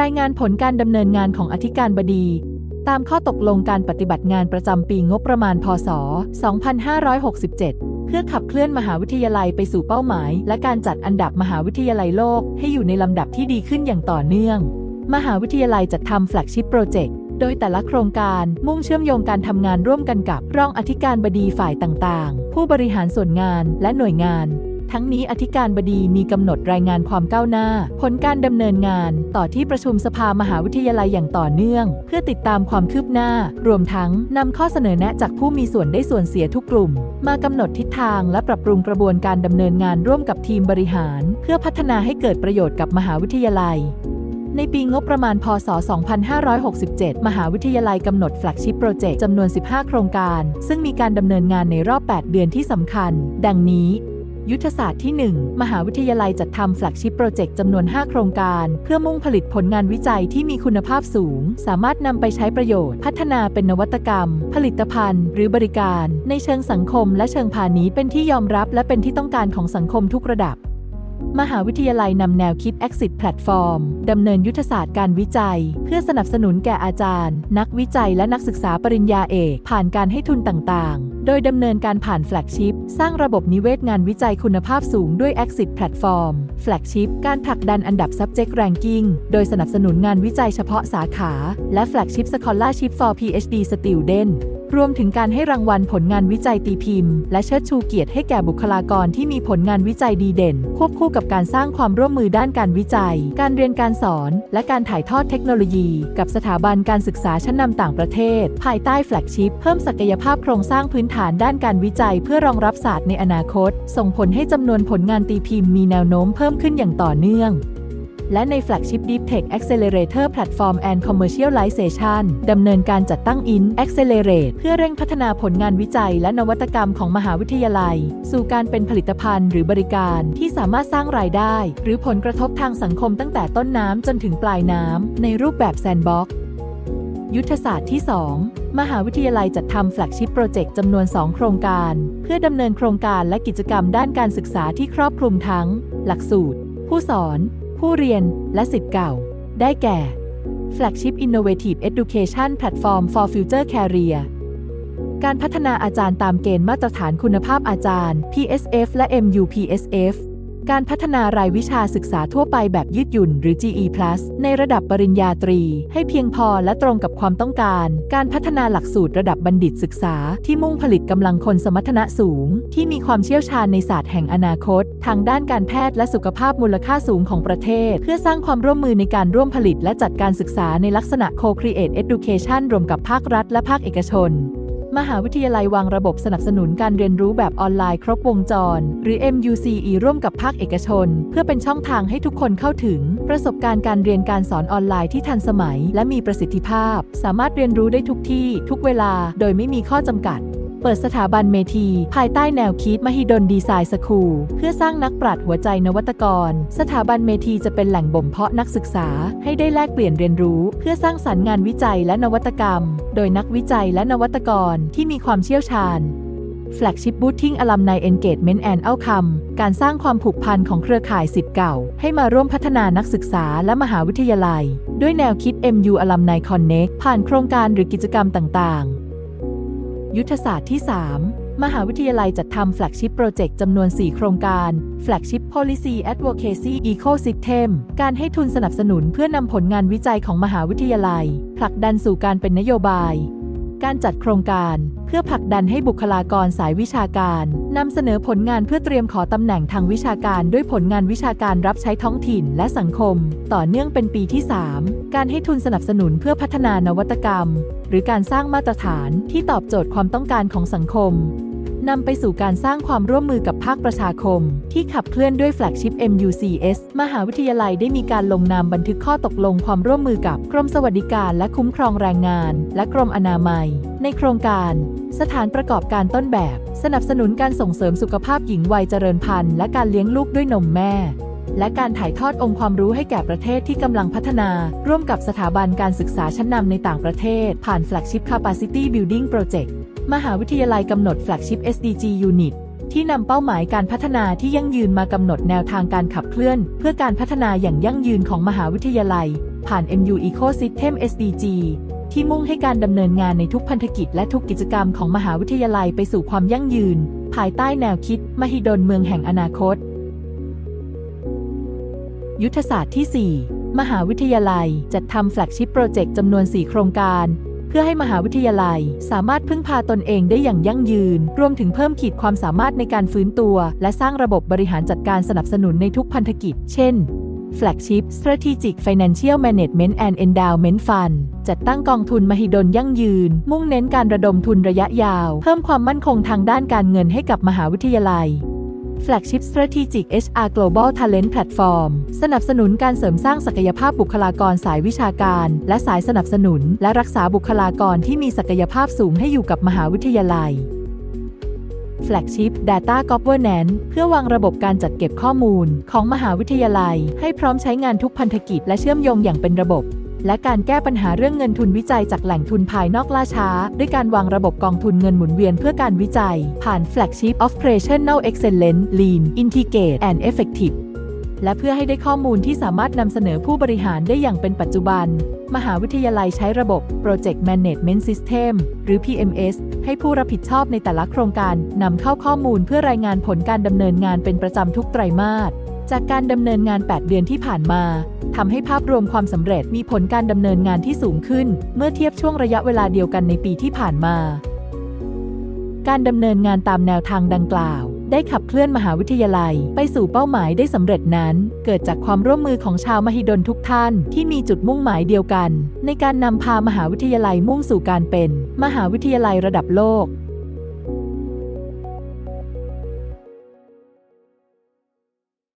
รายงานผลการดำเนินงานของอธิการบดี ตามข้อตกลงการปฏิบัติงานประจำปีงบประมาณ พศ 2567 เพื่อขับเคลื่อนมหาวิทยาลัยไปสู่เป้าหมาย และการจัดอันดับมหาวิทยาลัยโลกให้อยู่ในลำดับที่ดีขึ้นอย่างต่อเนื่อง มหาวิทยาลัยจัดทำแฟลกชิพโปรเจกต์โดยแต่ละโครงการมุ่งเชื่อมโยงการทำงานร่วมกันกับรองอธิการบดีฝ่ายต่างๆ ผู้บริหารส่วนงานและหน่วยงาน ทั้งนี้อธิการบดีมีกำหนดรายงานความก้าวหน้า ผลการดำเนินงานต่อที่ประชุมสภามหาวิทยาลัยอย่างต่อเนื่อง เพื่อติดตามความคืบหน้า รวมทั้งนำข้อเสนอแนะจากผู้มีส่วนได้ส่วนเสียทุกกลุ่ม มากำหนดทิศทางและปรับปรุงกระบวนการดำเนินงานร่วมกับทีมบริหาร เพื่อพัฒนาให้เกิดประโยชน์กับมหาวิทยาลัยในปีงบประมาณ พศ 2567 มหาวิทยาลัยกำหนดแฟลกชิพโปรเจกต์จำนวน 15 โครงการ ซึ่งมีการดำเนินงานในรอบ 8 เดือนที่สำคัญ ดังนี้ ยุทธศาสตร์ที่ 1 มหาวิทยาลัยจัดทำแฟลกชิพโปรเจกต์จำนวน 5 โครงการ เพื่อมุ่งผลิตผลงานวิจัยที่มีคุณภาพสูง สามารถนำไปใช้ประโยชน์ พัฒนาเป็นนวัตกรรม ผลิตภัณฑ์ หรือบริการ ในเชิงสังคมและเชิงพาณิชย์เป็นที่ยอมรับและเป็นที่ต้องการของสังคมทุกระดับ มหาวิทยาลัยนำแนวคิด Exit Platform ดำเนินยุทธศาสตร์การวิจัย เพื่อสนับสนุนแก่อาจารย์ นักวิจัยและนักศึกษาปริญญาเอก ผ่านการให้ทุนต่างๆ โดยดำเนินการผ่านแฟลกชิพสร้างระบบนิเวศงานวิจัยคุณภาพสูงด้วย Exit Platform แฟลกชิพการผลักดันอันดับ Subject Ranking โดยสนับสนุนงานวิจัยเฉพาะสาขา และ Flagship Scholarship for PhD Student รวมถึงการให้รางวัลผลงานวิจัยตีพิมพ์ และเชิดชูเกียรติให้แก่บุคลากรที่มีผลงานวิจัยดีเด่น ควบคู่กับการสร้างความร่วมมือด้านการวิจัย การเรียนการสอน และการถ่ายทอดเทคโนโลยี กับสถาบันการศึกษาชั้นนำต่างประเทศ ภายใต้แฟลกชิพเพิ่มศักยภาพโครงสร้างพื้นฐานด้านการวิจัย เพื่อรองรับศาสตร์ในอนาคต ส่งผลให้จำนวนผลงานตีพิมพ์มีแนวโน้มเพิ่มขึ้นอย่างต่อเนื่อง และใน Flagship Deep Tech Accelerator Platform and Commercialization ดำเนินการจัดตั้ง IN Accelerate เพื่อเร่งพัฒนาผลงานวิจัยและนวัตกรรมของมหาวิทยาลัย สู่การเป็นผลิตภัณฑ์หรือบริการที่สามารถสร้างรายได้ หรือผลกระทบทางสังคมตั้งแต่ต้นน้ำจนถึงปลายน้ำในรูปแบบแซนด์บ็อกยุทธศาสตร์ที่ 2 มหาวิทยาลัยจัดทำแฟลกชิพโปรเจกต์จำนวน 2 โครงการ เพื่อดำเนินโครงการและกิจกรรมด้านการศึกษาที่ครอบคลุมทั้ง หลักสูตร ผู้สอน ผู้เรียนและสิทธิ์เก่า ได้แก่ Flagship Innovative Education Platform for Future Career การพัฒนาอาจารย์ตามเกณฑ์มาตรฐานคุณภาพอาจารย์ PSF และ MUPSF การพัฒนารายวิชาศึกษาทั่วไปแบบยืดหยุ่นหรือ GE+ ในระดับปริญญาตรี ให้เพียงพอและตรงกับความต้องการ การพัฒนาหลักสูตรระดับบัณฑิตศึกษา ที่มุ่งผลิตกำลังคนสมรรถนะสูง ที่มีความเชี่ยวชาญในศาสตร์แห่งอนาคต ทางด้านการแพทย์และสุขภาพมูลค่าสูงของประเทศ เพื่อสร้างความร่วมมือในการร่วมผลิตและจัดการศึกษาในลักษณะ Co-Create Education รวมกับภาครัฐและภาคเอกชน มหาวิทยาลัยวางระบบสนับสนุนการเรียนรู้แบบออนไลน์ครบวงจร หรือ MUCE ร่วมกับภาคเอกชน เพื่อเป็นช่องทางให้ทุกคนเข้าถึง ประสบการณ์การเรียนการสอนออนไลน์ที่ทันสมัย และมีประสิทธิภาพ สามารถเรียนรู้ได้ทุกที่ ทุกเวลา โดยไม่มีข้อจำกัด ปิดสถาบันเมที ภายใต้แนวคิดมหิดลดีไซน์สคูล เพื่อสร้างนักปราชญ์หัวใจนวัตกร สถาบันเมทีจะเป็นแหล่งบ่มเพาะนักศึกษา ให้ได้แลกเปลี่ยนเรียนรู้ เพื่อสร้างสรรค์งานวิจัยและนวัตกรรม โดยนักวิจัยและนวัตกรที่มีความเชี่ยวชาญ Flagship Booting Alumni Engagement and Outcome การสร้างความผูกพันของเครือข่ายสิทธิ์เก่า ให้มาร่วมพัฒนานักศึกษาและมหาวิทยาลัย ด้วยแนวคิด MU Alumni Connect ผ่านโครงการหรือกิจกรรมต่างๆ ยุทธศาสตร์ที่ 3 มหาวิทยาลัยจัดทำ Flagship Project จำนวน 4 โครงการ Flagship Policy Advocacy Ecosystem การให้ทุนสนับสนุนเพื่อนำผลงานวิจัยของมหาวิทยาลัย ผลักดันสู่การเป็นนโยบาย การจัดโครงการเพื่อผลักดันให้บุคลากรสายวิชาการนำเสนอผลงานเพื่อเตรียมขอตำแหน่งทางวิชาการด้วยผลงานวิชาการรับใช้ท้องถิ่นและสังคม ต่อเนื่องเป็นปีที่ 3 การให้ทุนสนับสนุนเพื่อพัฒนานวัตกรรม หรือการสร้างมาตรฐานที่ตอบโจทย์ความต้องการของสังคมนำไปสู่การสร้างความร่วมมือกับภาคประชาคม ที่ขับเคลื่อนด้วยแฟลกชิพ MUCS มหาวิทยาลัยได้มีการลงนามบันทึกข้อตกลงความร่วมมือกับกรมสวัสดิการและคุ้มครองแรงงาน และกรมอนามัย ในโครงการ สถานประกอบการต้นแบบ สนับสนุนการส่งเสริมสุขภาพหญิงวัยเจริญพันธุ์และการเลี้ยงลูกด้วยนมแม่ และการถ่ายทอดองค์ความรู้ให้แก่ประเทศที่กำลังพัฒนา ร่วมกับสถาบันการศึกษาชั้นนำในต่างประเทศ ผ่าน Flagship Capacity Building Project มหาวิทยาลัยกำหนด Flagship SDG Unit ที่นำเป้าหมายการพัฒนาที่ยั่งยืนมากำหนดแนวทางการขับเคลื่อน เพื่อการพัฒนาอย่างยั่งยืนของมหาวิทยาลัย ผ่าน MU Ecosystem SDG ที่มุ่งให้การดำเนินงานในทุกพันธกิจและทุกกิจกรรมของมหาวิทยาลัยไปสู่ความยั่งยืน ภายใต้แนวคิด มหิดลเมืองแห่งอนาคต ยุทธศาสตร์ที่ 4 มหาวิทยาลัยจัดทำแฟลกชิพโปรเจกต์จำนวน 4 โครงการ เพื่อให้มหาวิทยาลัยสามารถพึ่งพาตนเองได้อย่างยั่งยืน รวมถึงเพิ่มขีดความสามารถในการฟื้นตัว และสร้างระบบบริหารจัดการสนับสนุนในทุกพันธกิจ เช่น Flagship Strategic Financial Management and Endowment Fund จัดตั้งกองทุนมหิดลยั่งยืน มุ่งเน้นการระดมทุนระยะยาว เพิ่มความมั่นคงทางด้านการเงินให้กับมหาวิทยาลัย Flagship Strategic HR Global Talent Platform สนับสนุนการเสริมสร้างศักยภาพบุคลากรสายวิชาการ และสายสนับสนุน และรักษาบุคลากรที่มีศักยภาพสูงให้อยู่กับมหาวิทยาลัย Flagship Data Governance เพื่อวางระบบการจัดเก็บข้อมูลของมหาวิทยาลัย ให้พร้อมใช้งานทุกพันธกิจและเชื่อมโยงอย่างเป็นระบบ และการแก้ปัญหาเรื่องเงินทุนวิจัยจากแหล่งทุนภายนอกล่าช้า ด้วยการวางระบบกองทุนเงินหมุนเวียนเพื่อการวิจัย ผ่าน Flagship Operational Excellence Lean Integrate and Effective และเพื่อให้ได้ข้อมูลที่สามารถนำเสนอผู้บริหารได้อย่างเป็นปัจจุบัน มหาวิทยาลัยใช้ระบบ Project Management System หรือ PMS ให้ผู้รับผิดชอบในแต่ละโครงการนำเข้าข้อมูลเพื่อรายงานผลการดำเนินงานเป็นประจำทุกไตรมาส จากการดำเนินงาน 8 เดือนที่ผ่านมาทำให้ภาพรวมความสำเร็จมีผลการดำเนินงานที่สูงขึ้น เมื่อเทียบช่วงระยะเวลาเดียวกันในปีที่ผ่านมา การดำเนินงานตามแนวทางดังกล่าว ได้ขับเคลื่อนมหาวิทยาลัย ไปสู่เป้าหมายได้สำเร็จนั้น เกิดจากความร่วมมือของชาวมหิดลทุกท่านที่มีจุดมุ่งหมายเดียวกัน ในการนำพามหาวิทยาลัยมุ่งสู่การเป็น มหาวิทยาลัยระดับโลก